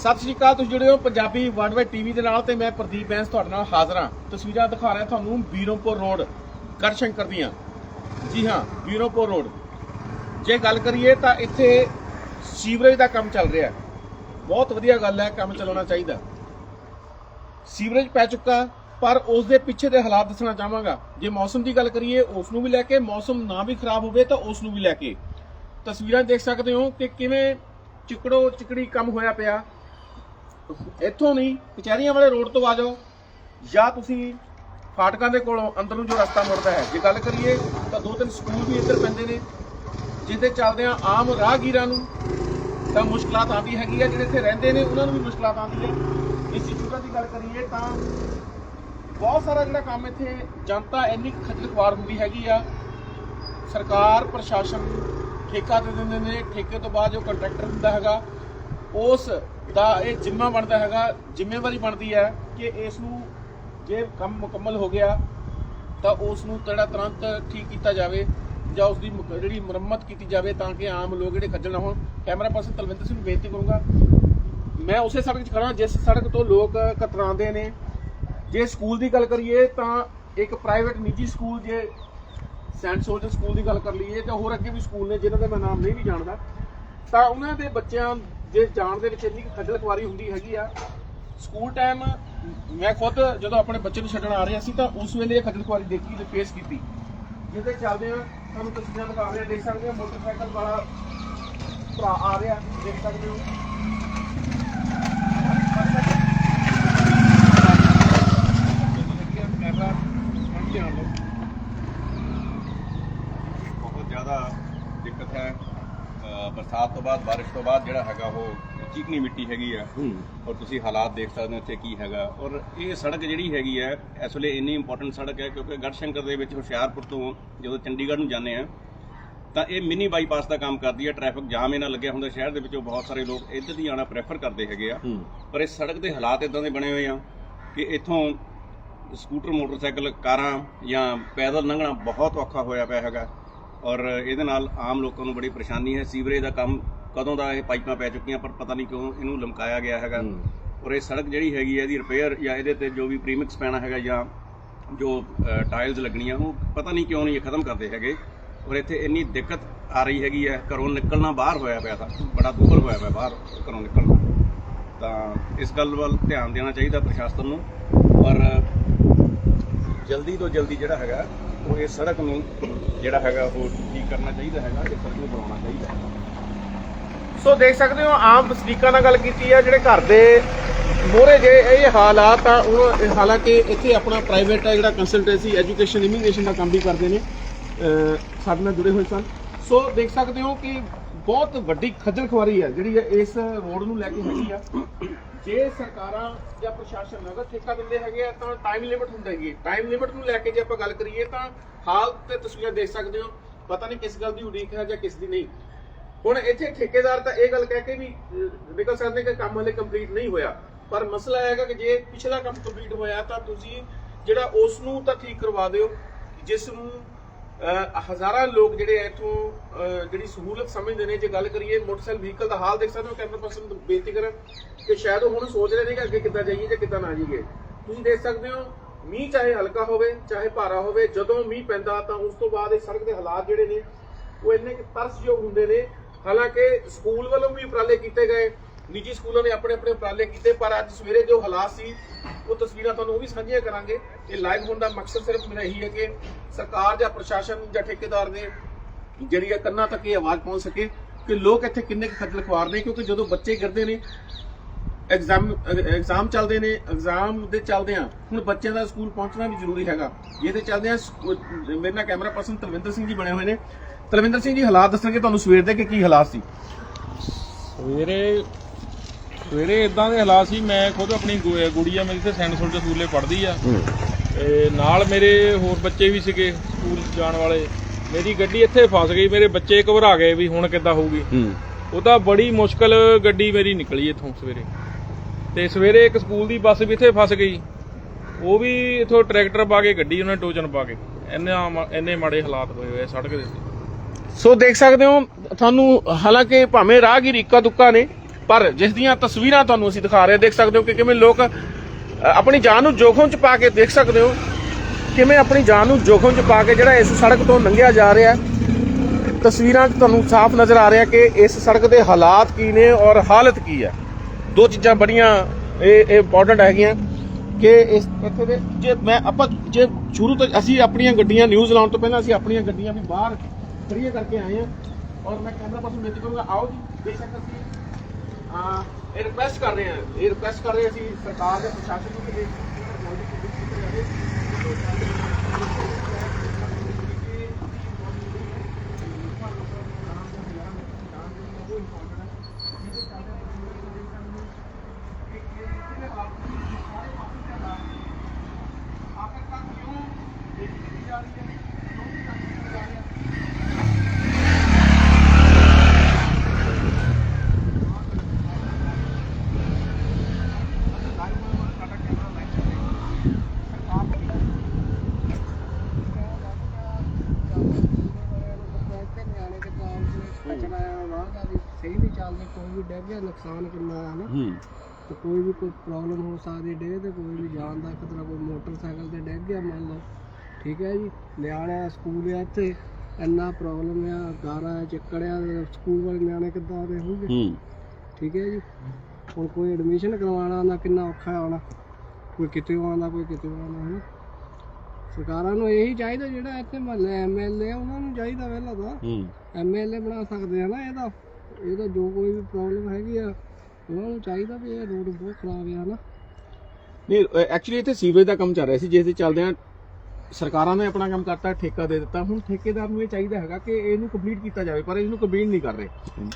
ਸਤਿ ਸ਼੍ਰੀ ਅਕਾਲ, ਤੁਸੀਂ ਜੁੜੇ ਹੋ ਪੰਜਾਬੀ ਵਰਲਡ ਟੀਵੀ ਦੇ ਨਾਲ ਤੇ ਮੈਂ ਪ੍ਰਦੀਪ ਬੈਂਸ ਤੁਹਾਡੇ ਨਾਲ ਹਾਜ਼ਰ ਹਾਂ। ਤਸਵੀਰਾਂ ਦਿਖਾ ਰਿਹਾ ਤੁਹਾਨੂੰ ਬੀਰੋਂਪੁਰ ਰੋਡ, ਗੜਸ਼ੰਕਰ ਦੀਆਂ। ਜੀ ਹਾਂ, ਬੀਰੋਂਪੁਰ ਰੋਡ। ਜੇ ਗੱਲ ਕਰੀਏ ਤਾਂ ਇੱਥੇ ਸੀਵਰੇਜ ਦਾ ਕੰਮ ਚੱਲ ਰਿਹਾ ਬਹੁਤ ਵਧੀਆ ਗੱਲ ਹੈ, ਕੰਮ ਚਲਾਉਣਾ ਚਾਹੀਦਾ। ਸੀਵਰੇਜ ਪੈ ਚੁੱਕਾ, ਪਰ ਉਸ ਦੇ ਪਿੱਛੇ ਦੇ ਹਾਲਾਤ ਦੱਸਣਾ ਚਾਹਾਂਗਾ। ਜੇ ਮੌਸਮ ਦੀ ਗੱਲ ਕਰੀਏ ਉਸ ਨੂੰ ਵੀ ਲੈ ਕੇ, ਮੌਸਮ ਨਾ ਵੀ ਖਰਾਬ ਹੋਵੇ ਤਾਂ ਉਸ ਨੂੰ ਵੀ ਲੈ ਕੇ। ਤਸਵੀਰਾਂ ਦੇਖ ਸਕਦੇ ਹੋ ਕਿ ਕਿਵੇਂ ਚਿਕੜੋ ਚਿਕੜੀ ਕੰਮ ਹੋਇਆ ਪਿਆ। ਇੱਥੋਂ ਨਹੀਂ, ਕਚਹਿਰੀਆਂ ਵਾਲੇ ਰੋਡ ਤੋਂ ਆ ਜਾਓ। ਜਾਂ ਤੁਸੀਂ ਫਾਟਕਾਂ ਦੇ ਕੋਲੋਂ ਅੰਦਰ ਨੂੰ ਜੋ ਰਸਤਾ ਮੁੜਦਾ ਹੈ, ਜੇ ਗੱਲ ਕਰੀਏ ਤਾਂ ਦੋ ਤਿੰਨ ਸਕੂਲ ਵੀ ਇੱਧਰ ਪੈਂਦੇ ਨੇ ਜਿਹਦੇ ਚੱਲਦੇ ਆਮ ਰਾਹਗੀਰਾਂ ਨੂੰ, ਤਾਂ ਮੁਸ਼ਕਲਾਂ ਆਉਂਦੀ ਹੈਗੀ ਆ, ਜਿਹੜੇ ਇੱਥੇ ਰਹਿੰਦੇ ਨੇ, ਉਹਨਾਂ ਨੂੰ ਵੀ ਮੁਸ਼ਕਲਾਂ ਆਉਂਦੀ ਹੈ। ਇੰਸਟੀਚਿਊਟਾਂ ਦੀ ਗੱਲ ਕਰੀਏ ਤਾਂ ਬਹੁਤ ਸਾਰਾ ਜਿਹੜਾ ਕੰਮ ਇੱਥੇ, ਜਨਤਾ ਇੰਨੀ ਖੱਜਲ ਖੁਆਰ ਹੁੰਦੀ ਹੈਗੀ ਆ। ਸਰਕਾਰ, ਪ੍ਰਸ਼ਾਸਨ ਠੇਕਾ ਦੇ ਦਿੰਦੇ ਨੇ, ਠੇਕੇ ਤੋਂ ਬਾਅਦ ਜੋ ਕੰਟਰੈਕਟਰ ਹੁੰਦਾ ਹੈਗਾ, ਉਸ ਤਾਂ ਇਹ ਜ਼ਿੰਮਾ ਬਣਦਾ ਹੈਗਾ, ਜ਼ਿੰਮੇਵਾਰੀ ਬਣਦੀ ਹੈ ਕਿ ਇਸ ਨੂੰ ਜੇ ਕੰਮ ਮੁਕੰਮਲ ਹੋ ਗਿਆ, ਤਾਂ ਉਸ ਨੂੰ ਜਿਹੜਾ ਤੁਰੰਤ ਠੀਕ ਕੀਤਾ ਜਾਵੇ ਜਾਂ ਉਸ ਦੀ ਜਿਹੜੀ ਮੁਰੰਮਤ ਕੀਤੀ ਜਾਵੇ ਤਾਂ ਕਿ ਆਮ ਲੋਕ ਜਿਹੜੇ ਖੱਜਲ ਨਾ ਹੋਣ। ਕੈਮਰਾ ਪਰਸਨ ਤਲਵਿੰਦਰ ਸਿੰਘ ਨੂੰ ਬੇਨਤੀ ਕਰੂੰਗਾ। ਮੈਂ ਉਸੇ ਸੜਕ 'ਚ ਖੜਾ ਜਿਸ ਸੜਕ ਤੋਂ ਲੋਕ ਕਤਰਾਉਂਦੇ ਨੇ। ਜੇ ਸਕੂਲ ਦੀ ਗੱਲ ਕਰੀਏ, ਤਾਂ ਇੱਕ ਪ੍ਰਾਈਵੇਟ ਨਿੱਜੀ ਸਕੂਲ ਜੇ ਸੈਂਟ ਸੋਲਜਰ ਸਕੂਲ ਦੀ ਗੱਲ ਕਰ ਲਈਏ, ਤਾਂ ਹੋਰ ਅੱਗੇ ਵੀ ਸਕੂਲ ਨੇ, ਜਿਨ੍ਹਾਂ ਦਾ ਮੈਂ ਨਾਮ ਨਹੀਂ ਵੀ ਜਾਣਦਾ, ਤਾਂ ਉਹਨਾਂ ਦੇ ਬੱਚਿਆਂ ਜੇ ਜਾਣ ਦੇ ਵਿੱਚ ਇੰਨੀ ਕੁ ਖੱਜਲ ਖੁਆਰੀ ਹੁੰਦੀ ਹੈਗੀ ਆ ਸਕੂਲ ਟਾਈਮ ਮੈਂ ਖੁਦ ਜਦੋਂ ਆਪਣੇ ਬੱਚੇ ਨੂੰ ਛੱਡਣ ਆ ਰਿਹਾ ਸੀ ਤਾਂ ਉਸ ਵੇਲੇ ਇਹ ਖੱਜਲ ਖੁਆਰੀ ਦੇਖੀ ਤੇ ਫੇਸ ਕੀਤੀ। ਜਿਹਦੇ ਚੱਲਦੇ ਆ, ਤੁਹਾਨੂੰ ਤਸਵੀਰਾਂ ਦਿਖਾ ਰਿਹਾ ਦੇਖ ਸਕਦੇ ਹੋ ਮੋਟਰਸਾਈਕਲ ਵਾਲਾ ਭਰਾ ਆ ਰਿਹਾ, ਦੇਖ ਸਕਦੇ ਹੋ ਕੈਮਰਾ ਧਿਆਨ ਦਿਓ ਬਹੁਤ ਜ਼ਿਆਦਾ ਦਿੱਕਤ ਹੈ ਅ, ਬਰਸਾਤ ਤੋਂ ਬਾਅਦ ਜਿਹੜਾ ਹੈਗਾ ਉਹ ਚੀਕਣੀ ਮਿੱਟੀ ਹੈਗੀ ਆ। ਔਰ ਤੁਸੀਂ ਹਾਲਾਤ ਦੇਖ ਸਕਦੇ ਹੋ ਇੱਥੇ ਕੀ ਹੈਗਾ। ਔਰ ਇਹ ਸੜਕ ਜਿਹੜੀ ਹੈਗੀ ਹੈ ਇਸ ਵੇਲੇ ਇੰਨੀ ਇੰਪੋਰਟੈਂਟ ਸੜਕ ਹੈ ਕਿਉਂਕਿ ਗੜਸ਼ੰਕਰ ਦੇ ਵਿੱਚ ਹੁਸ਼ਿਆਰਪੁਰ ਤੋਂ ਜਦੋਂ ਚੰਡੀਗੜ੍ਹ ਨੂੰ ਜਾਂਦੇ ਆ ਤਾਂ ਇਹ ਮਿਨੀ ਬਾਈਪਾਸ ਦਾ ਕੰਮ ਕਰਦੀ ਹੈ ਟ੍ਰੈਫਿਕ ਜਾਮ ਇਹਨਾਂ ਲੱਗਿਆ ਹੁੰਦਾ ਸ਼ਹਿਰ ਦੇ ਵਿੱਚੋਂ ਬਹੁਤ ਸਾਰੇ ਲੋਕ ਇੱਧਰ ਦੀ ਆਉਣਾ ਪ੍ਰੈਫਰ ਕਰਦੇ ਹੈਗੇ ਆ। ਪਰ ਇਸ ਸੜਕ ਦੇ ਹਾਲਾਤ ਇਦਾਂ ਦੇ ਬਣੇ ਹੋਏ ਆ ਕਿ ਇੱਥੋਂ ਸਕੂਟਰ ਮੋਟਰਸਾਈਕਲ ਕਾਰਾਂ ਜਾਂ ਪੈਦਲ ਲੰਘਣਾ ਬਹੁਤ ਔਖਾ ਹੋਇਆ ਪਿਆ ਹੈਗਾ। ਔਰ ਇਹਦੇ ਨਾਲ ਆਮ ਲੋਕਾਂ ਨੂੰ ਬੜੀ ਪਰੇਸ਼ਾਨੀ ਹੈ। ਸੀਵਰੇਜ ਦਾ ਕੰਮ ਕਦੋਂ ਦਾ ਇਹ ਪਾਈਪਾਂ ਪੈ ਚੁੱਕੀਆਂ ਪਰ ਪਤਾ ਨਹੀਂ ਕਿਉਂ ਇਹਨੂੰ ਲਮਕਾਇਆ ਗਿਆ ਹੈਗਾ। ਔਰ ਇਹ ਸੜਕ ਜਿਹੜੀ ਹੈਗੀ ਹੈ ਇਹਦੀ ਰਿਪੇਅਰ ਜਾਂ ਇਹਦੇ ਤੇ ਜੋ ਵੀ ਪ੍ਰੀਮਿਕਸ ਪੈਣਾ ਹੈਗਾ ਜਾਂ ਜੋ ਟਾਇਲਸ ਲੱਗਣੀਆਂ ਉਹ ਪਤਾ ਨਹੀਂ ਕਿਉਂ ਨਹੀਂ ਇਹ ਖਤਮ ਕਰਦੇ ਹੈਗੇ। ਔਰ ਇੱਥੇ ਇੰਨੀ ਦਿੱਕਤ ਆ ਰਹੀ ਹੈਗੀ ਹੈ ਘਰੋਂ ਨਿਕਲਣਾ ਬਾਹਰ ਹੋਇਆ ਪਿਆ ਤਾਂ ਬੜਾ ਦੂਰ ਹੋਇਆ ਪਿਆ ਬਾਹਰ ਘਰੋਂ ਨਿਕਲਣਾ। ਤਾਂ ਇਸ ਗੱਲ ਵੱਲ ਧਿਆਨ ਦੇਣਾ ਚਾਹੀਦਾ ਪ੍ਰਸ਼ਾਸਨ ਨੂੰ। ਔਰ ਜਲਦੀ ਤੋਂ ਜਲਦੀ ਜਿਹੜਾ ਹੈਗਾ ਉਹ ਇਹ ਸੜਕ ਨੂੰ ਜਿਹੜਾ ਹੈਗਾ ਉਹ ਠੀਕ ਕਰਨਾ ਚਾਹੀਦਾ ਹੈਗਾ ਇਹ ਸੜਕ ਨੂੰ ਬਣਾਉਣਾ ਚਾਹੀਦਾ ਹੈ ਸੋ ਦੇਖ ਸਕਦੇ ਹੋ, ਆਮ ਵਸਨੀਕਾਂ ਨਾਲ ਗੱਲ ਕੀਤੀ ਹੈ ਜਿਹੜੇ ਘਰ ਦੇ ਮੋਰੇ ਜੇ ਇਹ ਹਾਲਾਤ ਆ, ਉਹ ਹਾਲਾਂਕਿ ਇੱਥੇ ਆਪਣਾ ਪ੍ਰਾਈਵੇਟ ਹੈ ਜਿਹੜਾ ਕੰਸਲਟੈਂਸੀ ਐਜੂਕੇਸ਼ਨ ਇਮੀਗ੍ਰੇਸ਼ਨ ਦਾ ਕੰਮ ਵੀ ਕਰਦੇ ਨੇ ਸਾਡੇ ਨਾਲ ਜੁੜੇ ਹੋਏ ਸਨ। ਸੋ ਦੇਖ ਸਕਦੇ ਹੋ ਕਿ ਬਹੁਤ ਵੱਡੀ ਖੱਜਲ ਖੁਆਰੀ ਹੈ ਜਿਹੜੀ ਇਸ ਰੋਡ ਨੂੰ ਲੈ ਕੇ ਹੈਗੀ ਆ। ਜੇ ਸਰਕਾਰਾਂ ਜਾਂ ਪ੍ਰਸ਼ਾਸਨ ਅਗਰ ਠੇਕਾ ਦਿੰਦੇ ਹੈਗੇ ਆ, ਤਾਂ ਟਾਈਮ ਲਿਮਿਟ ਹੁੰਦਾ ਹੈਗੀ ਟਾਈਮ ਲਿਮਿਟ ਨੂੰ ਲੈ ਕੇ ਜੇ ਆਪਾਂ ਗੱਲ ਕਰੀਏ, ਤਾਂ ਹਾਲ ਤੇ ਤਸਵੀਰਾਂ ਦੇਖ ਸਕਦੇ ਹੋ। ਪਤਾ ਨਹੀਂ ਕਿਸ ਗੱਲ ਦੀ ਉਡੀਕ ਹੈ ਜਾਂ ਕਿਸ ਦੀ ਨਹੀਂ। ਹੁਣ ਇੱਥੇ ਠੇਕੇਦਾਰ ਤਾਂ ਇਹ ਗੱਲ ਕਹਿ ਕੇ ਵੀ ਨਿਕਲ ਸਕਦੇ ਕਿ ਕੰਮ ਹਲੇ ਕੰਪਲੀਟ ਨਹੀਂ ਹੋਇਆ। ਪਰ ਮਸਲਾ ਇਹ ਹੈਗਾ ਕਿ ਜੇ ਪਿਛਲਾ ਕੰਮ ਕੰਪਲੀਟ ਹੋਇਆ ਤਾਂ ਤੁਸੀਂ ਜਿਹੜਾ ਉਸ ਨੂੰ ਤਾਂ ਠੀਕ ਕਰਵਾ ਦਿਓ, ਜਿਸ ਨੂੰ ਹਜ਼ਾਰਾਂ ਲੋਕ ਜਿਹੜੇ ਆ ਜਿਹੜੀ ਸਹੂਲਤ ਸਮਝਦੇ ਨੇ, ਜੇ ਗੱਲ ਕਰੀਏ ਮੋਟਰਸਾਈਕਲ ਵਹੀਕਲ ਦਾ ਹਾਲ ਦੇਖ ਸਕਦੇ ਹੋ, ਕੈਮਰਾ ਪਰਸਨ ਬੇਨਤੀ ਕਰਾਂ ਕਿ ਸ਼ਾਇਦ ਉਹ ਹੁਣ ਸੋਚ ਰਹੇ ਨੇ ਕਿ ਅੱਗੇ ਕਿੱਦਾਂ ਜਾਈਏ ਜਾਂ ਕਿੱਦਾਂ ਨਾ ਜਾਈਏ। ਤੁਸੀਂ ਦੇਖ ਸਕਦੇ ਹੋ, ਮੀਂਹ ਚਾਹੇ ਹਲਕਾ ਹੋਵੇ, ਚਾਹੇ ਭਾਰਾ ਹੋਵੇ, ਜਦੋਂ ਮੀਂਹ ਪੈਂਦਾ ਤਾਂ ਉਸ ਤੋਂ ਬਾਅਦ ਇਹ ਸੜਕ ਦੇ ਹਾਲਾਤ ਜਿਹੜੇ ਨੇ, ਉਹ ਇੰਨੇ ਕੁ ਤਰਸਯੋਗ ਹੁੰਦੇ ਨੇ ਹਾਲਾਂਕਿ ਸਕੂਲ ਵੱਲੋਂ ਵੀ ਉਪਰਾਲੇ ਕੀਤੇ ਗਏ, ਨਿੱਜੀ ਸਕੂਲਾਂ ਨੇ ਆਪਣੇ ਆਪਣੇ ਉਪਰਾਲੇ ਕੀਤੇ, ਪਰ ਅੱਜ ਸਵੇਰੇ ਜੋ ਹਾਲਾਤ ਸੀ, ਉਹ ਤਸਵੀਰਾਂ ਤੁਹਾਨੂੰ ਉਹ ਵੀ ਸਾਂਝੀਆਂ ਕਰਾਂਗੇ। ਇਹ ਲਾਈਵ ਹੋਣ ਦਾ ਮਕਸਦ ਸਿਰਫ ਮੇਰਾ ਇਹੀ ਹੈ ਕਿ ਸਰਕਾਰ ਜਾਂ ਪ੍ਰਸ਼ਾਸਨ ਜਾਂ ਠੇਕੇਦਾਰ ਦੇ ਜਿਹੜੀ ਹੈ ਕੰਨਾਂ ਤੱਕ ਇਹ ਆਵਾਜ਼ ਪਹੁੰਚ ਸਕੇ ਕਿ ਲੋਕ ਇੱਥੇ ਕਿੰਨੇ ਕੁ ਖੱਜਲ ਖੁਆਰ ਨੇ, ਕਿਉਂਕਿ ਜਦੋਂ ਬੱਚੇ ਗਿਰਦੇ ਨੇ ਐਗਜ਼ਾਮ ਐਗਜ਼ਾਮ ਚੱਲਦੇ ਨੇ ਐਗਜ਼ਾਮ ਦੇ ਚੱਲਦੇ ਆ ਹੁਣ ਬੱਚਿਆਂ ਦਾ ਸਕੂਲ ਪਹੁੰਚਣਾ ਵੀ ਜ਼ਰੂਰੀ ਹੈਗਾ। ਇਹਦੇ ਚੱਲਦੇ ਆ ਮੇਰੇ ਨਾਲ ਕੈਮਰਾ ਪਰਸਨ ਤਰਵਿੰਦਰ ਸਿੰਘ ਜੀ ਬਣੇ ਹੋਏ ਨੇ। ਤਰਵਿੰਦਰ ਸਿੰਘ ਜੀ ਹਾਲਾਤ ਦੱਸਣਗੇ ਤੁਹਾਨੂੰ ਸਵੇਰ ਦੇ ਕਿ ਕੀ ਹਾਲਾਤ ਸੀ? ਸਵੇਰੇ ਸਵੇਰੇ ਇਦਾਂ ਦੇ ਹਾਲਾਤ ਸੀ ਮੈਂ ਖੁਦ ਆਪਣੀ ਗੁ- ਗੁੜੀਆ ਮੇਰੀ ਤੇ ਸੈਂਟ ਸੋਲਜਰ ਸਕੂਲੇ ਪੜ੍ਹਦੀ ਆ। ਤੇ ਨਾਲ ਮੇਰੇ ਹੋਰ ਬੱਚੇ ਵੀ ਸੀਗੇ ਸਕੂਲ ਜਾਣ ਵਾਲੇ। ਮੇਰੀ ਗੱਡੀ ਇੱਥੇ ਫਸ ਗਈ ਮੇਰੇ ਬੱਚੇ ਘਬਰਾ ਗਏ ਵੀ ਹੁਣ ਕਿੱਦਾਂ ਹੋਊਗੀ। ਉਹ ਤਾਂ ਬੜੀ ਮੁਸ਼ਕਲ ਗੱਡੀ ਮੇਰੀ ਨਿਕਲੀ ਇੱਥੋਂ ਸਵੇਰੇ। ਤੇ ਸਵੇਰੇ ਇੱਕ ਸਕੂਲ ਦੀ ਬੱਸ ਵੀ ਇੱਥੇ ਫਸ ਗਈ। ਉਹ ਵੀ ਇੱਥੋਂ ਟਰੈਕਟਰ ਪਾ ਕੇ ਗੱਡੀ ਉਹਨੇ ਟੋਚਨ ਪਾ ਕੇ। ਇੰਨਾ ਮਾ- ਇੰਨੇ ਮਾੜੇ ਹਾਲਾਤ ਹੋਏ ਹੋਏ ਆ ਸੜਕ ਦੇ ਉੱਤੇ। ਸੋ ਦੇਖ ਸਕਦੇ ਹੋ, ਤੁਹਾਨੂੰ ਹਾਲਾਂਕਿ ਭਾਵੇਂ ਰਾਹਗੀਰ ਇੱਕਾ ਦੁੱਕਾ ਨੇ, ਪਰ ਜਿਸ ਦੀਆਂ ਤਸਵੀਰਾਂ ਤੁਹਾਨੂੰ ਅਸੀਂ ਦਿਖਾ ਰਹੇ ਦੇਖ ਸਕਦੇ ਹੋ ਕਿ ਕਿਵੇਂ ਲੋਕ ਆਪਣੀ ਜਾਨ ਨੂੰ ਜੋਖਮ 'ਚ ਪਾ ਕੇ ਦੇਖ ਸਕਦੇ ਹੋ, ਕਿਵੇਂ ਆਪਣੀ ਜਾਨ ਨੂੰ ਜੋਖਮ 'ਚ ਪਾ ਕੇ ਜਿਹੜਾ ਇਸ ਸੜਕ ਤੋਂ ਲੰਘਿਆ ਜਾ ਰਿਹਾ ਤਸਵੀਰਾਂ 'ਚ ਤੁਹਾਨੂੰ ਸਾਫ਼ ਨਜ਼ਰ ਆ ਰਿਹਾ ਕਿ ਇਸ ਸੜਕ ਦੇ ਹਾਲਾਤ ਕੀ ਨੇ ਔਰ ਹਾਲਤ ਕੀ ਹੈ। ਦੋ ਚੀਜ਼ਾਂ ਬੜੀਆਂ, ਇਹ ਇੰਪੋਰਟੈਂਟ ਹੈਗੀਆਂ ਕਿ ਇਸ, ਇੱਥੇ ਦੇ, ਜੇ ਮੈਂ ਆਪਾਂ, ਜੇ ਸ਼ੁਰੂ ਤੋਂ ਅਸੀਂ ਆਪਣੀਆਂ ਗੱਡੀਆਂ ਨਿਊਜ਼ ਲਾਉਣ ਤੋਂ ਪਹਿਲਾਂ ਅਸੀਂ ਆਪਣੀਆਂ ਗੱਡੀਆਂ ਵੀ ਬਾਹਰ ਖੜੀਆਂ ਕਰਕੇ ਆਏ ਹਾਂ ਔਰ ਮੈਂ ਕੈਮਰਾ ਪਰਸਨ ਬੇਨਤੀ ਕਰੂੰਗਾ ਆਓ ਜੀ ਬੇਸ਼ੱਕ ਅਸੀਂ ਆ ਇਹ ਰਿਕੁਐਸਟ ਕਰ ਰਹੇ ਹਾਂ ਇਹ ਰਿਕੁਐਸਟ ਕਰ ਰਹੇ ਅਸੀਂ ਸਰਕਾਰ ਦੇ ਪ੍ਰਸ਼ਾਸਨ ਨੂੰ ਕਿ ਇਹ ਸਹੀ। ਚੱਲਦੇ ਕੋਈ ਵੀ ਡਰ ਗਿਆ ਨੁਕਸਾਨ ਕਿੰਨਾ ਹੈ ਨਾ। ਹੂੰ। ਤੇ ਕੋਈ ਵੀ ਕੋਈ ਪ੍ਰੋਬਲਮ ਹੋ ਸਕਦੀ ਡੇ ਤੇ ਕੋਈ ਵੀ ਜਾਨ ਦਾ ਖਤਰਾ ਕੋਈ ਮੋਟਰਸਾਈਕਲ ਤੇ ਡਿੱਗ ਗਿਆ ਮੰਨ ਲਓ। ਠੀਕ ਹੈ ਜੀ? ਨਿਆਣਿਆਂ ਸਕੂਲ ਆ ਇੱਥੇ। ਇੰਨਾ ਪ੍ਰੋਬਲਮ ਆ ਗਾਰਾ ਚੱਕੜਿਆ ਸਕੂਲ ਵਾਲੇ ਨਿਆਣੇ ਕਿੱਦਾਂ ਦੇ ਹੋਣਗੇ? ਹੂੰ। ਠੀਕ ਹੈ ਜੀ? ਹੁਣ ਕੋਈ ਐਡਮਿਸ਼ਨ ਕਰਵਾਉਣਾ ਨਾ ਕਿੰਨਾ ਔਖਾ ਆਉਣਾ ਕੋਈ ਕਿਤੇ ਆਉਂਦਾ ਕੋਈ ਕਿਤੇ ਆਉਂਦਾ ਹੈ ਸਰਕਾਰਾਂ ਨੂੰ ਇਹੀ ਚਾਹੀਦਾ ਜਿਹੜਾ ਇੱਥੇ ਮਹੱਲੇ ਐਮਐਲਏ ਆ ਉਹਨਾਂ ਨੂੰ ਚਾਹੀਦਾ ਪਹਿਲਾਂ ਤਾਂ। ਹੂੰ। ਐਮਐਲਏ ਬਣਾ ਸਕਦੇ ਆ ਨਾ ਇਹਦਾ। ਇਹਦਾ ਜੋ ਕੋਈ ਵੀ ਪ੍ਰੋਬਲਮ ਹੈਗੀ ਆ ਉਹਨਾਂ ਨੂੰ ਚਾਹੀਦਾ ਵੀ ਇਹ ਰੋਡ ਬਹੁਤ ਖਰਾਬ ਆ ਨਾ। ਨਹੀਂ ਐਕਚੁਅਲੀ ਇੱਥੇ ਸੀਵਰੇਜ ਦਾ ਕੰਮ ਚੱਲ ਰਿਹਾ ਸੀ ਜਿਸ ਦੇ ਚੱਲਦਿਆਂ ਸਰਕਾਰਾਂ ਨੇ ਆਪਣਾ ਕੰਮ ਕਰਤਾ ਠੇਕਾ ਦੇ ਦਿੱਤਾ। ਹੁਣ ਠੇਕੇਦਾਰ ਨੂੰ ਇਹ ਚਾਹੀਦਾ ਹੈਗਾ ਕਿ ਇਹਨੂੰ ਕੰਪਲੀਟ ਕੀਤਾ ਜਾਵੇ ਪਰ ਇਹਨੂੰ ਕੰਪਲੀਟ ਨਹੀਂ ਕਰ ਰਹੇ।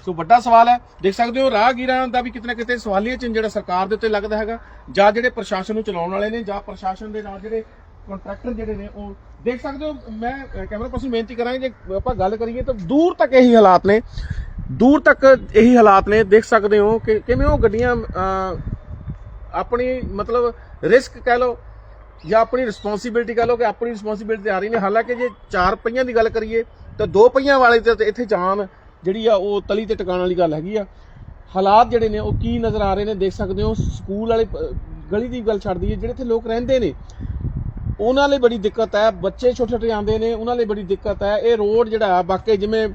ਸੋ ਵੱਡਾ ਸਵਾਲ ਹੈ ਦੇਖ ਸਕਦੇ ਹੋ ਰਾਹਗੀਰਾਂ ਦਾ ਵੀ ਕਿਤੇ ਨਾ ਕਿਤੇ ਸਵਾਲੀਆ ਚਿੰਨ੍ਹ ਜਿਹੜਾ ਸਰਕਾਰ ਦੇ ਉੱਤੇ ਲੱਗਦਾ ਹੈਗਾ ਜਾਂ ਜਿਹੜੇ ਪ੍ਰਸ਼ਾਸਨ ਨੂੰ ਚਲਾਉਣ ਵਾਲੇ ਨੇ ਜਾਂ ਪ੍ਰਸ਼ਾਸਨ ਦੇ ਨਾਲ ਜਿਹੜੇ ਕੰਟਰੈਕਟਰ ਜਿਹੜੇ ਨੇ ਉਹ ਦੇਖ ਸਕਦੇ ਹੋ, ਮੈਂ ਕੈਮਰਾ ਪਰਸਨ ਬੇਨਤੀ ਕਰਾਂਗੇ, ਜੇ ਆਪਾਂ ਗੱਲ ਕਰੀਏ ਤਾਂ ਦੂਰ ਤੱਕ ਇਹੀ ਹਾਲਾਤ ਨੇ। ਦੂਰ ਤੱਕ ਇਹੀ ਹਾਲਾਤ ਨੇ, ਦੇਖ ਸਕਦੇ ਹੋ ਕਿ ਕਿਵੇਂ ਉਹ ਗੱਡੀਆਂ ਆਪਣੀ ਮਤਲਬ ਰਿਸਕ ਕਹਿ ਲਓ ਜਾਂ ਆਪਣੀ ਰਿਸਪੌਂਸਿਬਿਲਟੀ ਕਹਿ ਲਓ ਕਿ ਆਪਣੀ ਰਿਸਪੌਂਸਿਬਿਲਟੀ ਆ ਰਹੀ ਨੇ। ਹਾਲਾਂਕਿ ਜੇ ਚਾਰ ਪਹੀਆਂ ਦੀ ਗੱਲ ਕਰੀਏ ਤਾਂ ਦੋ ਪਹੀਆਂ ਵਾਲੇ ਤੇ ਇੱਥੇ ਜਾਨ ਜਿਹੜੀ ਆ ਉਹ ਤਲੀ ਤੇ ਟਿਕਾਣ ਵਾਲੀ ਗੱਲ ਹੈਗੀ ਆ। ਹਾਲਾਤ ਜਿਹੜੇ ਨੇ ਉਹ ਕੀ ਨਜ਼ਰ ਆ ਰਹੇ ਨੇ, ਦੇਖ ਸਕਦੇ ਹੋ, ਸਕੂਲ ਵਾਲੇ ਗਲੀ ਦੀ ਗੱਲ ਛੱਡ ਦਈਏ, ਜਿਹੜੇ ਇੱਥੇ ਲੋਕ ਰਹਿੰਦੇ ਨੇ ਉਹਨਾਂ ਲਈ ਬੜੀ ਦਿੱਕਤ ਹੈ, ਬੱਚੇ ਛੋਟੇ ਛੋਟੇ ਆਉਂਦੇ ਨੇ, ਉਹਨਾਂ ਲਈ ਬੜੀ ਦਿੱਕਤ ਹੈ। ਇਹ ਰੋਡ ਜਿਹੜਾ ਆ ਬਾਕੀ ਜਿਵੇਂ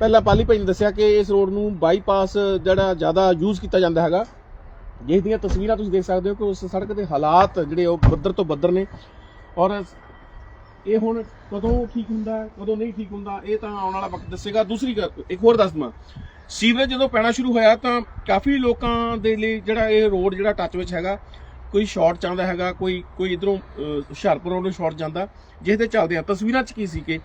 ਪਹਿਲਾਂ ਪਾਲੀ ਭਾਈ ਨੇ ਦੱਸਿਆ ਕਿ ਇਸ ਰੋਡ ਨੂੰ ਬਾਈਪਾਸ ਜਿਹੜਾ ਜ਼ਿਆਦਾ ਯੂਜ਼ ਕੀਤਾ ਜਾਂਦਾ ਹੈਗਾ। ਜਿਸ ਦੀਆਂ ਤਸਵੀਰਾਂ ਤੁਸੀਂ ਦੇਖ ਸਕਦੇ ਹੋ ਕਿ ਉਸ ਸੜਕ ਦੇ ਹਾਲਾਤ ਜਿਹੜੇ ਉਹ ਬੱਦਰ ਤੋਂ ਬੱਦਰ ਨੇ। ਔਰ ਇਹ ਹੁਣ ਕਦੋਂ ਠੀਕ ਹੁੰਦਾ, ਕਦੋਂ ਨਹੀਂ ਠੀਕ ਹੁੰਦਾ, ਇਹ ਤਾਂ ਆਉਣ ਵਾਲਾ ਵਕਤ ਦੱਸੇਗਾ। ਦੂਸਰੀ ਗੱਲ, ਇੱਕ ਹੋਰ ਦੱਸ ਦਵਾਂ। ਸੀਵਰੇਜ ਜਦੋਂ ਪੈਣਾ ਸ਼ੁਰੂ ਹੋਇਆ ਤਾਂ ਕਾਫੀ ਲੋਕਾਂ ਦੇ ਲਈ ਜਿਹੜਾ ਇਹ ਰੋਡ ਜਿਹੜਾ ਟੱਚ ਵਿੱਚ ਹੈਗਾ ਕੋਈ ਸ਼ਾਰਟ ਚਾਹੁੰਦਾ ਹੈਗਾ, ਕੋਈ ਕੋਈ ਇਧਰੋਂ ਹੁਸ਼ਿਆਰਪੁਰ ਨੂੰ ਸ਼ਾਰਟ ਜਾਂਦਾ ਜਿਸ ਦੇ ਚੱਲਦੇ ਆ। ਤਸਵੀਰਾਂ 'ਚ ਕੀ ਸੀ ਕਿ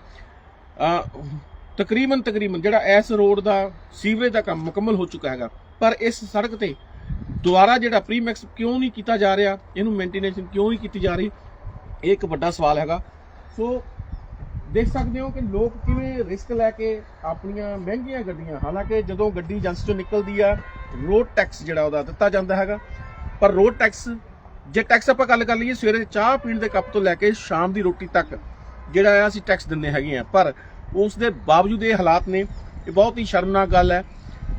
ਤਕਰੀਬਨ ਤਕਰੀਬਨ ਜਿਹੜਾ ਇਸ ਰੋਡ ਦਾ ਸੀਵਰੇਜ ਦਾ ਕੰਮ ਮੁਕੰਮਲ ਹੋ ਚੁੱਕਾ ਹੈਗਾ, ਪਰ ਇਸ ਸੜਕ ਤੇ ਦੁਬਾਰਾ ਜਿਹੜਾ ਪ੍ਰੀਮੈਕਸ ਕਿਉਂ ਨਹੀਂ ਕੀਤਾ ਜਾ ਰਿਹਾ, ਇਹਨੂੰ ਮੇਨਟੇਨੈਂਸ ਕਿਉਂ ਨਹੀਂ ਕੀਤੀ ਜਾ ਰਹੀ, ਇਹ ਇੱਕ ਵੱਡਾ ਸਵਾਲ ਹੈਗਾ। ਸੋ, ਦੇਖ ਸਕਦੇ ਹੋ ਕਿ ਲੋਕ ਕਿਵੇਂ ਰਿਸਕ ਲੈ ਕੇ ਆਪਣੀਆਂ ਮਹਿੰਗੀਆਂ ਗੱਡੀਆਂ, ਹਾਲਾਂਕਿ ਜਦੋਂ ਗੱਡੀ ਏਜੰਸੀ ਚੋਂ ਨਿਕਲਦੀ ਆ ਰੋਡ ਟੈਕਸ ਜਿਹੜਾ ਉਹਦਾ ਦਿੱਤਾ ਜਾਂਦਾ ਹੈਗਾ, ਪਰ ਰੋਡ ਟੈਕਸ ਜੇ ਟੈਕਸ ਆਪਾਂ ਗੱਲ ਕਰ ਲਈਏ, ਸਵੇਰੇ ਚਾਹ ਪੀਣ ਦੇ ਕੱਪ ਤੋਂ ਲੈ ਕੇ ਸ਼ਾਮ ਦੀ ਰੋਟੀ ਤੱਕ ਜਿਹੜਾ ਆ ਅਸੀਂ ਟੈਕਸ ਦਿੰਨੇ ਹੈਗੇ ਆ। ਪਰ ਉਸ ਦੇ ਬਾਵਜੂਦ ਇਹ ਹਾਲਾਤ ਨੇ, ਇਹ ਬਹੁਤ ਹੀ ਸ਼ਰਮਨਾਕ ਗੱਲ ਹੈ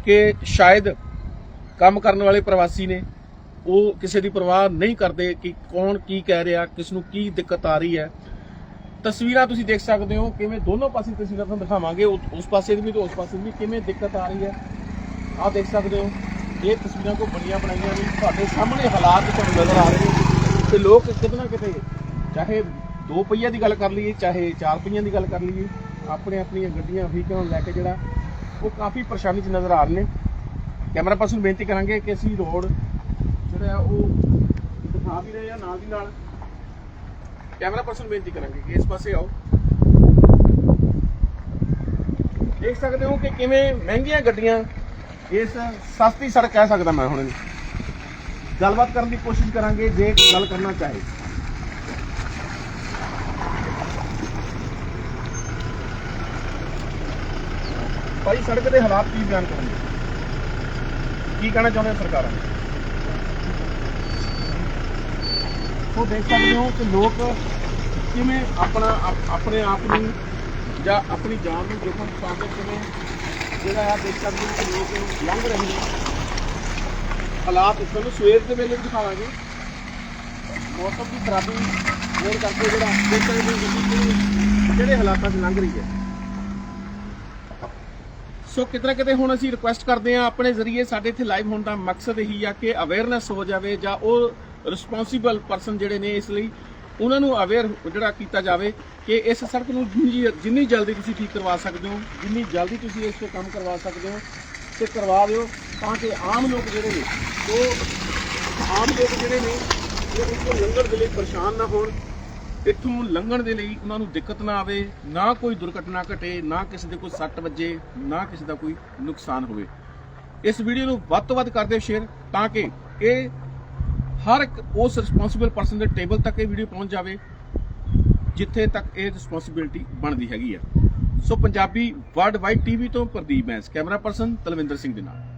ਕਿ ਸ਼ਾਇਦ ਕੰਮ ਕਰਨ ਵਾਲੇ ਪ੍ਰਵਾਸੀ ਨੇ ਉਹ ਕਿਸੇ ਦੀ ਪਰਵਾਹ ਨਹੀਂ ਕਰਦੇ ਕਿ ਕੌਣ ਕੀ ਕਹਿ ਰਿਹਾ ਕਿਸ ਨੂੰ ਕੀ ਦਿੱਕਤ ਆ ਰਹੀ ਹੈ। ਤਸਵੀਰਾਂ ਤੁਸੀਂ ਦੇਖ ਸਕਦੇ ਹੋ ਕਿਵੇਂ ਦੋਨੋਂ ਪਾਸੇ ਤਸਵੀਰਾਂ ਤੁਹਾਨੂੰ ਦਿਖਾਵਾਂਗੇ ਉਸ ਪਾਸੇ ਦੀ ਵੀ ਤੇ ਉਸ ਪਾਸੇ ਦੀ ਵੀ ਕਿਵੇਂ ਦਿੱਕਤ ਆ ਰਹੀ ਹੈ। ਆਹ ਦੇਖ ਸਕਦੇ ਹੋ। ਇਹ ਤਸਵੀਰਾਂ ਕੋ ਬਣੀਆਂ ਬਣਾਈਆਂ ਨੇ ਤੁਹਾਡੇ ਸਾਹਮਣੇ ਹਾਲਾਤ ਤੁਹਾਨੂੰ ਨਜ਼ਰ ਆ ਰਹੇ ਨੇ ਤੇ ਲੋਕ ਕਿਤੇ ਨਾ ਕਿਤੇ ਚਾਹੇ ਦੋ ਪਹੀਆ ਦੀ ਗੱਲ ਕਰ ਲਈਏ, ਚਾਹੇ ਚਾਰ ਪਹੀਆਂ ਦੀ ਗੱਲ ਕਰ ਲਈਏ, ਆਪਣੇ ਆਪਣੀਆਂ ਗੱਡੀਆਂ, ਵਹੀਕਲਾਂ ਨੂੰ ਲੈ ਕੇ ਜਿਹੜਾ ਉਹ ਕਾਫੀ ਪਰੇਸ਼ਾਨੀ 'ਚ ਨਜ਼ਰ ਆ ਰਹੇ ਨੇ। ਕੈਮਰਾ ਪਰਸਨ ਬੇਨਤੀ ਕਰਾਂਗੇ ਕਿ ਅਸੀਂ ਰੋਡ ਜਿਹੜਾ ਆ ਉਹ ਦਿਖਾ ਵੀ ਰਹੇ ਆ ਨਾਲ ਦੀ ਨਾਲ। ਕੈਮਰਾ ਪਰਸਨ ਨੂੰ ਬੇਨਤੀ ਕਰਾਂਗੇ ਕਿ ਇਸ ਪਾਸੇ ਆਓ। ਦੇਖ ਸਕਦੇ ਹੋ ਕਿ ਕਿਵੇਂ ਮਹਿੰਗੀਆਂ ਗੱਡੀਆਂ ਇਸ ਸਸਤੀ ਸੜਕ ਕਹਿ ਸਕਦਾ ਮੈਂ ਹੁਣ ਗੱਲਬਾਤ ਕਰਨ ਦੀ ਕੋਸ਼ਿਸ਼ ਕਰਾਂਗੇ, ਜੇ ਗੱਲ ਕਰਨਾ ਚਾਹੇ। ਭਾਈ, ਸੜਕ ਦੇ ਹਾਲਾਤ ਕੀ ਬਿਆਨ ਕਰਨਗੇ? ਕੀ ਕਹਿਣਾ ਚਾਹੁੰਦੇ ਹੋ ਸਰਕਾਰਾਂ? ਨੂੰ ਉਹ ਦੇਖ ਸਕਦੇ ਹੋ ਕਿ ਲੋਕ ਕਿਵੇਂ ਆਪਣਾ ਆਪਣੇ ਆਪ ਨੂੰ ਜਾਂ ਆਪਣੀ ਜਾਨ ਨੂੰ ਜੋਖਮ 'ਚ ਪਾ ਕੇ ਕਿਵੇਂ ਜਿਹੜਾ ਆ ਦੇਖ ਸਕਦੇ ਹੋ ਕਿ ਲੋਕ ਲੰਘ ਰਹੇ ਨੇ। ਹਾਲਾਤ ਤੁਹਾਨੂੰ ਸਵੇਰ ਦੇ ਵੇਲੇ ਦਿਖਾਵਾਂਗੇ। ਮੌਸਮ ਦੀ ਖਰਾਬੀ ਹੋਣ ਕਰਕੇ ਜਿਹੜਾ ਦੇਖ ਸਕਦੇ ਹੋ ਗੱਡੀ ਹਾਲਾਤਾਂ 'ਚ ਲੰਘ ਰਹੀ ਹੈ। ਸੋ ਕਿਤੇ ਕਿਤੇ ਹੁਣ ਅਸੀਂ ਰਿਕੁਐਸਟ ਕਰਦੇ ਹਾਂ ਆਪਣੇ ਜ਼ਰੀਏ ਸਾਡੇ ਇੱਥੇ ਲਾਈਵ ਹੋਣ ਦਾ ਮਕਸਦ ਇਹੀ ਆ ਕਿ ਅਵੇਅਰਨੈਸ ਹੋ ਜਾਵੇ ਜਾਂ ਉਹ ਰਿਸਪੌਂਸੀਬਲ ਪਰਸਨ ਜਿਹੜੇ ਨੇ ਇਸ ਲਈ ਉਹਨਾਂ ਨੂੰ ਅਵੇਅਰ ਜਿਹੜਾ ਕੀਤਾ ਜਾਵੇ ਕਿ ਇਸ ਸੜਕ ਨੂੰ ਜਿੰਨੀ ਜਿੰਨੀ ਜਲਦੀ ਤੁਸੀਂ ਠੀਕ ਕਰਵਾ ਸਕਦੇ ਹੋ, ਜਿੰਨੀ ਜਲਦੀ ਤੁਸੀਂ ਇਸ ਤੇ ਕੰਮ ਕਰਵਾ ਸਕਦੇ ਹੋ ਤੇ ਕਰਵਾ ਦਿਓ ਤਾਂ ਕਿ ਆਮ ਲੋਕ ਜਿਹੜੇ ਨੇ, ਉਹ ਆਮ ਲੋਕ ਜਿਹੜੇ ਨੇ ਉਹ ਇੱਥੋਂ ਲੰਘਣ ਦੇ ਲਈ ਪਰੇਸ਼ਾਨ ਨਾ ਹੋਣ, ਇੱਥੋਂ ਲੰਘਣ ਦੇ ਲਈ ਉਹਨਾਂ ਨੂੰ ਦਿੱਕਤ ਨਾ ਆਵੇ, ਨਾ ਕੋਈ ਦੁਰਘਟਨਾ ਘਟੇ, ਨਾ ਕਿਸੇ ਦੇ ਕੋਈ ਸੱਟ ਵੱਜੇ, ਨਾ ਕਿਸੇ ਦਾ ਕੋਈ ਨੁਕਸਾਨ ਹੋਵੇ। ਇਸ ਵੀਡੀਓ ਨੂੰ ਵੱਧ ਤੋਂ ਵੱਧ ਕਰਦੇ ਦਿਓ ਸ਼ੇਅਰ ਤਾਂ ਕਿ ਇਹ ਹਰ ਇੱਕ ਉਸ ਰਿਸਪੌਂਸਿਬਲ ਪਰਸਨ ਦੇ ਟੇਬਲ ਤੱਕ ਇਹ ਵੀਡੀਓ ਪਹੁੰਚ ਜਾਵੇ, ਜਿੱਥੇ ਤੱਕ ਇਹ ਰਿਸਪੌਂਸਿਬਿਲਟੀ ਬਣਦੀ ਹੈਗੀ ਆ। So Punjabi world wide TV ਤੋਂ ਪ੍ਰਦੀਪ ਬੈਂਸ ਕੈਮਰਾ ਪਰਸਨ ਤਲਵਿੰਦਰ ਸਿੰਘ ਦੇ ਨਾਲ।